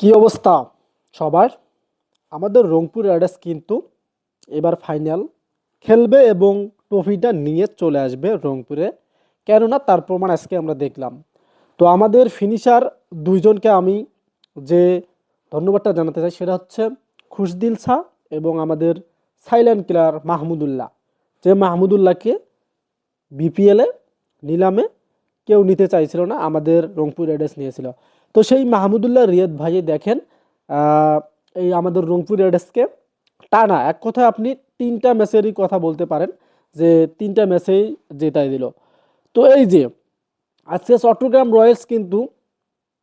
কি অবস্থা? সবার? আমাদের রংপুর রাইডার্স কিন্তু এবার ফাইনাল খেলবে এবং ট্রফিটা নিয়ে চলে আসবে রংপুরে। কেননা তার প্রমাণ আজকে আমরা দেখলাম। তো আমাদের ফিনিশার দুইজনকে আমি যে ধন্যবাদটা জানাতে চাই সেটা হচ্ছে খুশদিল শাহ এবং আমাদের সাইলেন্ট কিলার মাহমুদুল্লাহ। যে মাহমুদুল্লাহকে বিপিএলে নিলামে কেউ নিতে চাইছিল না, আমাদের রংপুর রাইডার্স নিয়েছিল। তো সেই মাহমুদুল্লাহ রিয়াদ ভাই দেখেন এই আমাদের রংপুর রাইডার্সকে টানা, এক কথায় আপনি তিনটা ম্যাচেরই কথা বলতে পারেন, যে তিনটা ম্যাচেই জেতাই দিল। তো এই যে, আজকে চট্টগ্রাম রয়্যালস কিন্তু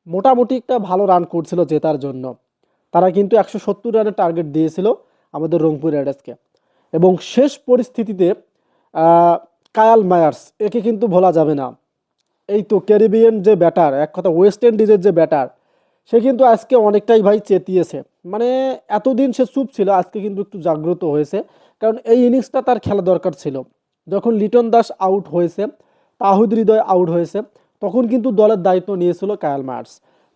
মোটামুটি একটা ভালো রান করছিল জেতার জন্য। তারা কিন্তু একশো সত্তর রানের টার্গেট দিয়েছিল আমাদের রংপুর রাইডার্সকে এবং শেষ পরিস্থিতিতে কায়াল মায়ার্স, একে কিন্তু ভোলা যাবে না। এই তো ক্যারিবিয়ান যে ব্যাটার, এক কথা ওয়েস্ট ইন্ডিজের যে ব্যাটার, সে কিন্তু আজকে অনেকটাই ভাই চেতিয়েছে। মানে এতদিন সে চুপ ছিল, আজকে কিন্তু একটু জাগ্রত হয়েছে। কারণ এই ইনিংসটা তার খেলা দরকার ছিল। যখন লিটন দাস আউট হয়েছে, তাহিদ হৃদয় আউট হয়েছে, তখন কিন্তু দলের দায়িত্ব নিয়েছিল কায়াল মায়ার্স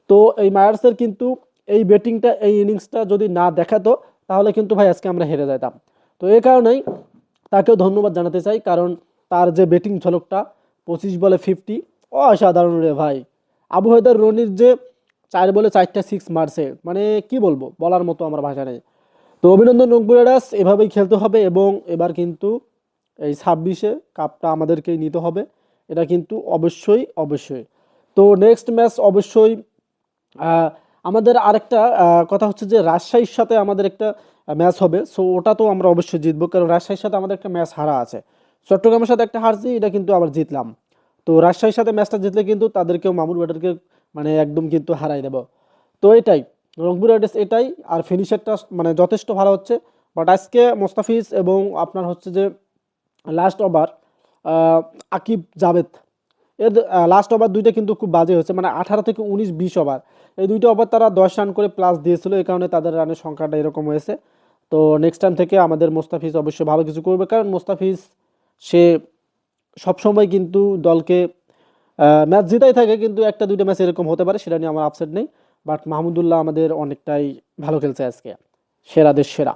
তো এই মায়ার্সের কিন্তু এই ব্যাটিংটা, এই ইনিংসটা যদি না দেখাতো, তাহলে কিন্তু ভাই আজকে আমরা হেরে যেতাম তো এই কারণেই তাকেও ধন্যবাদ জানাতে চাই, কারণ তার যে ব্যাটিং ঝলকটা, পঁচিশ বলে ফিফটি অসাধারণ রে ভাই। আবু হায়দার রনির যে চার বলে চারটা সিক্স মারছে মানে কি বলব, বলার মতো আমার ভাষা নেই। তো অভিনন্দন রংপুর রাইডার্স, এভাবেই খেলতে হবে এবং এবার কিন্তু এই ছাব্বিশে কাপটা আমাদেরকেই নিতে হবে। এটা কিন্তু অবশ্যই অবশ্যই। তো নেক্সট ম্যাচ অবশ্যই আমাদের আরেকটা কথা হচ্ছে যে রাজশাহীর সাথে আমাদের একটা ম্যাচ হবে। সো ওটা তো আমরা অবশ্যই জিতবো, কারণ রাজশাহীর সাথে আমাদের একটা ম্যাচ হারা আছে। চট্টগ্রামের সাথে একটা হারছি, এটা কিন্তু আবার জিতলাম। তো রাজশাহীর সাথে ম্যাচটা জিতলে কিন্তু তাদেরকেও মামুর ব্যাটারকে মানে একদম কিন্তু হারাই দেব। তো এটাই, রংপুর রাইডার্স এটাই, আর ফিনিশারটা মানে যথেষ্ট ভালো হচ্ছে। বাট আজকে মোস্তাফিজ এবং আপনার হচ্ছে যে লাস্ট ওভার আকিব জাভেদ, এর লাস্ট ওভার দুইটা কিন্তু খুব বাজে হয়েছে। মানে আঠারো থেকে উনিশ, বিশ ওভার এই দুইটা ওভার তারা দশ রান করে প্লাস দিয়েছিল, এই কারণে তাদের রানের সংখ্যাটা এরকম হয়েছে। তো নেক্সট টাইম থেকে আমাদের মোস্তাফিজ অবশ্যই ভালো কিছু করবে। কারণ মোস্তাফিজ, সে সবসময় কিন্তু দলকে ম্যাচ জিতাই থাকে, কিন্তু একটা, দুইটা ম্যাচ এরকম হতে পারে, সেটা নিয়ে আমার আপসেট নেই। বাট মাহমুদুল্লাহ আমাদের অনেকটাই ভালো খেলছে আজকে। সেরাদের সেরা।